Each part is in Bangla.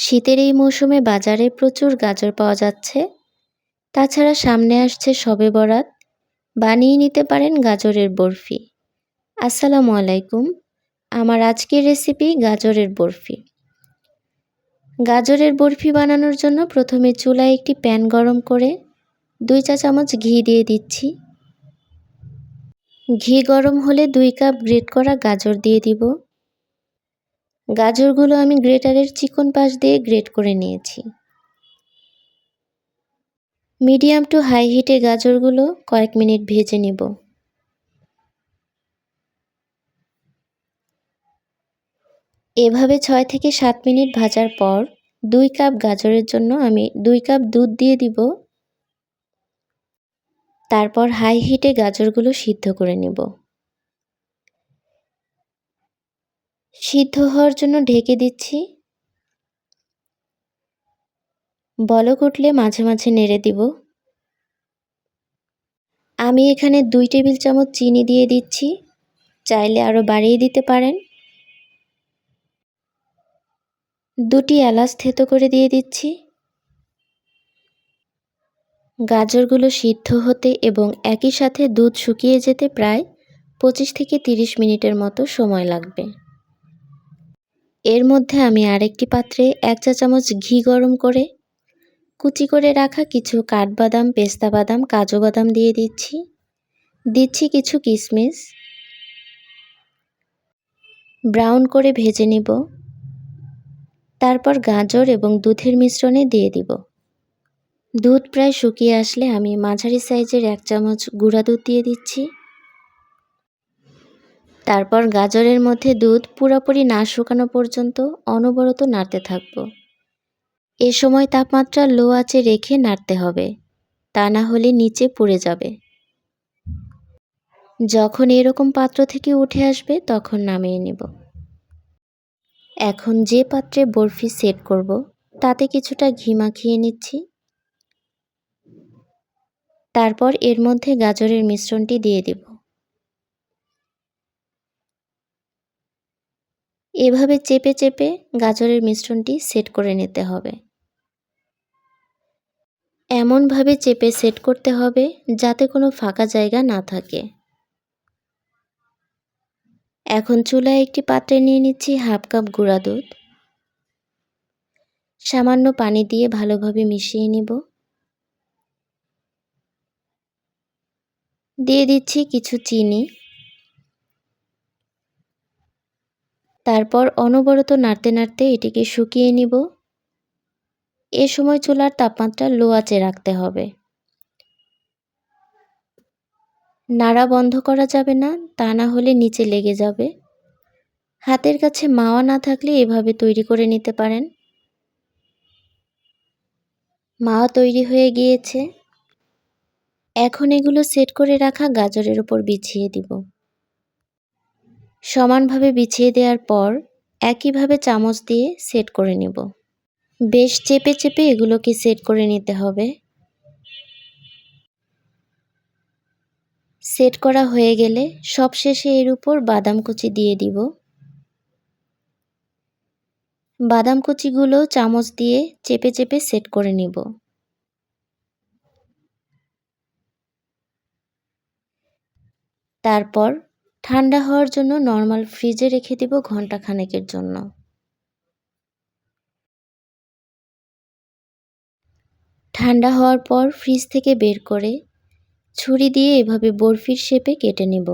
শীতের এই মৌসুমে বাজারে প্রচুর গাজর পাওয়া যাচ্ছে। তাছাড়া সামনে আসছে শবে বরাত। বানিয়ে নিতে পারেন গাজরের বরফি। আসসালামু আলাইকুম। আমার আজকের রেসিপি গাজরের বরফি। গাজরের বরফি বানানোর জন্য প্রথমে চুলায় একটি প্যান গরম করে দুই চা চামচ ঘি দিয়ে দিচ্ছি। ঘি গরম হলে দুই কাপ গ্রেট করা গাজর দিয়ে দিব। গাজরগুলো আমি গ্রেটারের চিকন পাশ দিয়ে গ্রেট করে নিয়েছি। মিডিয়াম টু হাই হিটে গাজরগুলো কয়েক মিনিট ভেজে নিব। এভাবে ছয় থেকে সাত মিনিট ভাজার পর দুই কাপ গাজরের জন্য আমি দুই কাপ দুধ দিয়ে দিব। তারপর হাই হিটে গাজরগুলো সিদ্ধ করে নেব। সিদ্ধ হওয়ার জন্য ঢেকে দিচ্ছি। বলক উঠলে মাঝে মাঝে নেড়ে দিব। আমি এখানে দুই টেবিল চামচ চিনি দিয়ে দিচ্ছি। চাইলে আরও বাড়িয়ে দিতে পারেন। দুটি এলাচ থেতো করে দিয়ে দিচ্ছি। গাজরগুলো সিদ্ধ হতে এবং একই সাথে দুধ শুকিয়ে যেতে প্রায় পঁচিশ থেকে তিরিশ মিনিটের মতো সময় লাগবে। এর মধ্যে আমি আরেকটি পাত্রে এক চা চামচ ঘি গরম করে কুচি করে রাখা কিছু কাঠবাদাম, পেস্তা বাদাম, কাজু বাদাম দিয়ে দিচ্ছি। দিচ্ছি কিছু কিশমিশ ব্রাউন করে ভেজে নিব। তারপর গাজর এবং দুধের মিশ্রণে দিয়ে দিব। দুধ প্রায় শুকিয়ে আসলে আমি মাঝারি সাইজের এক চামচ গুঁড়া দুধ দিয়ে দিচ্ছি। তারপর গাজরের মধ্যে দুধ পুরোপুরি না শুকানো পর্যন্ত অনবরত নাড়তে থাকব। এ সময় তাপমাত্রা লো আঁচে রেখে নাড়তে হবে, তা না হলে নিচে পুড়ে যাবে। যখন এরকম পাত্র থেকে উঠে আসবে, তখন নামিয়ে নেব। এখন যে পাত্রে বরফি সেট করব, তাতে কিছুটা ঘি মাখিয়ে নিচ্ছি। তারপর এর মধ্যে গাজরের মিশ্রণটি দিয়ে দেব। এভাবে চেপে চেপে গাজরের মিশ্রণটি সেট করে নিতে হবে। এমনভাবে চেপে সেট করতে হবে যাতে কোনো ফাঁকা জায়গা না থাকে। এখন চুলায় একটি পাত্রে নিয়ে নিচ্ছি হাফ কাপ গুঁড়া দুধ। সামান্য পানি দিয়ে ভালোভাবে মিশিয়ে নিব। দিয়ে দিচ্ছি কিছু চিনি। তারপর অনবরত নাড়তে নাড়তে এটিকে শুকিয়ে নিব। এ সময় চুলার তাপমাত্রা লো আঁচে রাখতে হবে। নাড়া বন্ধ করা যাবে না, তা না হলে নিচে লেগে যাবে। হাতের কাছে মাওয়া না থাকলে এভাবে তৈরি করে নিতে পারেন। মাওয়া তৈরি হয়ে গিয়েছে। এখন এগুলো সেট করে রাখা গাজরের উপর বিছিয়ে দিব। সমানভাবে বিছিয়ে দেওয়ার পর একইভাবে চামচ দিয়ে সেট করে নেব। বেশ চেপে চেপে এগুলোকে সেট করে নিতে হবে। সেট করা হয়ে গেলে সবশেষে এর উপর বাদাম কুচি দিয়ে দিব। বাদাম কুচিগুলো চামচ দিয়ে চেপে চেপে সেট করে নিব। তারপর ঠান্ডা হওয়ার জন্য নর্মাল ফ্রিজে রেখে দিব ঘণ্টা খানেকের জন্য। ঠান্ডা হওয়ার পর ফ্রিজ থেকে বের করে ছুরি দিয়ে এভাবে বরফির শেপে কেটে নেব।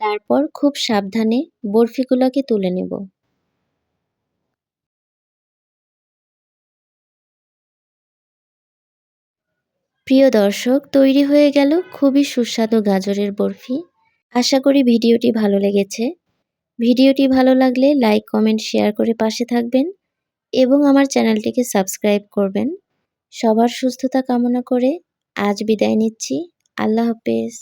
তারপর খুব সাবধানে বরফিগুলোকে তুলে নেব। প্রিয় দর্শক, তৈরি হয়ে গেল খুবই সুস্বাদু গাজরের বরফি। আশা করি ভিডিওটি ভালো লেগেছে। ভিডিওটি ভালো লাগলে লাইক, কমেন্ট, শেয়ার করে পাশে থাকবেন এবং আমার চ্যানেলটিকে সাবস্ক্রাইব করবেন। সবার সুস্থতা কামনা করে আজ বিদায় নিচ্ছি। আল্লাহ হাফেজ।